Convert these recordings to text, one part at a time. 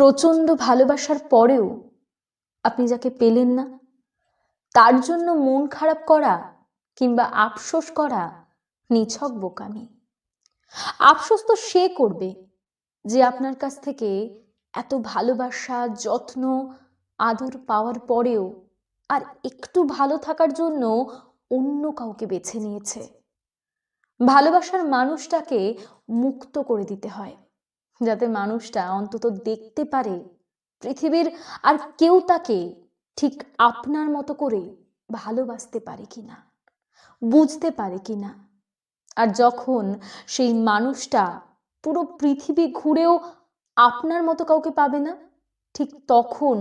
প্রচণ্ড ভালোবাসার পরেও আপনি যাকে পেলেন না, তার জন্য মন খারাপ করা কিংবা আফসোস করা নিছক বোকামি। আফসোস তো সে করবে যে আপনার কাছ থেকে এত ভালোবাসা, যত্ন, আদর পাওয়ার পরেও আর একটু ভালো থাকার জন্য অন্য কাউকে বেছে নিয়েছে। ভালোবাসার মানুষটাকে মুক্ত করে দিতে হয়। যাতে মানুষটা অন্তত দেখতে পারে পৃথিবীর আর কেউ তাকে ঠিক আপনার মতো করে ভালোবাসতে পারে কিনা, বুঝতে পারে কিনা। আর যখন সেই মানুষটা পুরো পৃথিবী ঘুরেও আপনার মতো কাউকে পাবে না, ঠিক তখন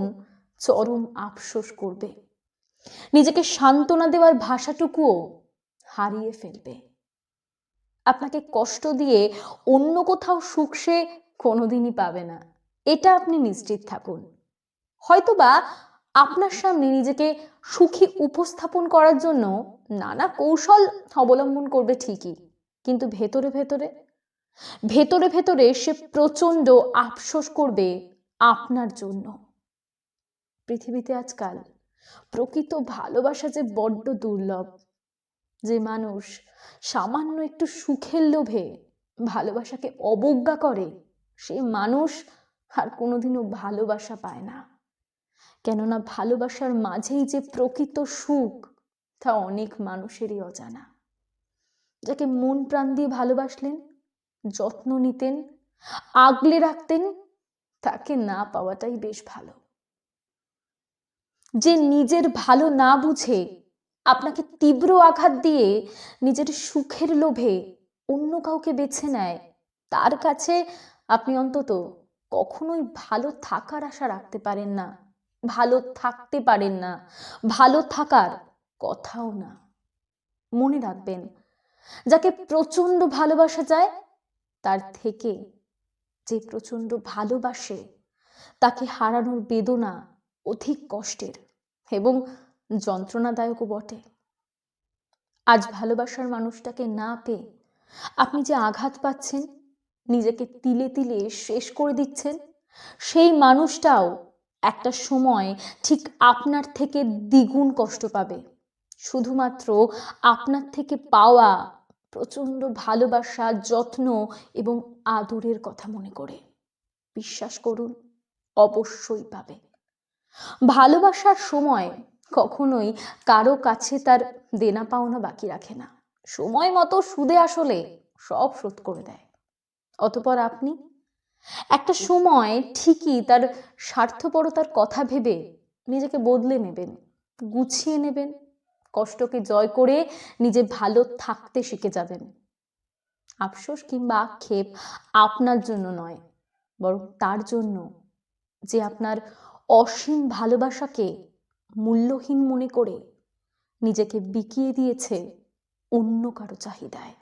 চরম আফসোস করবে। নিজেকে সান্ত্বনা দেওয়ার ভাষাটুকুও হারিয়ে ফেলবে। আপনাকে কষ্ট দিয়ে অন্য কোথাও সুখ সে কোনোদিনই পাবে না। এটা আপনি নিশ্চিত থাকুন। হয়তোবা আপনার সামনে নিজেকে সুখী উপস্থাপন করার জন্য নানা কৌশল অবলম্বন করবে ঠিকই, কিন্তু ভেতরে ভেতরে? ভেতরে ভেতরে সে প্রচণ্ড আফসোস করবে আপনার জন্য। পৃথিবীতে আজকাল প্রকৃত ভালোবাসা যে বড্ড দুর্লভ, যে মানুষ সামান্য একটু সুখের লোভে ভালোবাসাকে অবজ্ঞা করে সে মানুষ আর কোনোদিনও ভালোবাসা পায় না। কেননা ভালোবাসার মাঝেই যে প্রকৃত সুখ, তা অনেক মানুষেরই অজানা। যাকে মন প্রাণ দিয়ে ভালোবাসলেন, যত্ন নিতেন, আগলে রাখতেন, তাকে না পাওয়াটাই বেশ ভালো। যে নিজের ভালো না বুঝে, আপনাকে তীব্র আঘাত দিয়ে নিজের সুখের লোভে অন্য কাউকে বেছে নেয়, তার কাছে আপনি অন্তত কখনোই ভালো থাকার আশা রাখতে পারেন না। ভালো থাকতে পারেন না। ভালো থাকার কথাও না। মনে রাখবেন, যাকে প্রচণ্ড ভালোবাসা যায়, তার থেকে যে প্রচণ্ড ভালোবাসে, তাকে হারানোর বেদনা অধিক কষ্টের এবং যন্ত্রণাদায়কও বটে। আজ ভালোবাসার মানুষটাকে না পেয়ে আপনি যে আঘাত পাচ্ছেন নিজেকে তিলে তিলে শেষ করে দিচ্ছেন। সেই মানুষটাও একটা সময় ঠিক আপনার থেকে দ্বিগুণ কষ্ট পাবে। শুধুমাত্র আপনার থেকে পাওয়া প্রচণ্ড ভালোবাসা, যত্ন এবং আদরের কথা মনে করে। বিশ্বাস করুন, অবশ্যই পাবে। ভালোবাসার সময় কখনোই কারও কাছে তার দেনা পাওনা বাকি রাখে না। সময় মতো সুদে আসলে সব শোধ করে দেয়। অতপর আপনি? একটা সময় ঠিকই তার স্বার্থপরতার কথা ভেবে নিজেকে বদলে নেবেন, গুছিয়ে নেবেন, কষ্টকে জয় করে নিজে ভালো থাকতে শিখে যাবেন। আফসোস কিংবা আক্ষেপ আপনার জন্য নয়, বরং তার জন্য যে আপনার অসীম ভালোবাসাকে মূল্যহীন মনে করে নিজেকে বিকিয়ে দিয়েছে অন্য কারও চাহিদায়।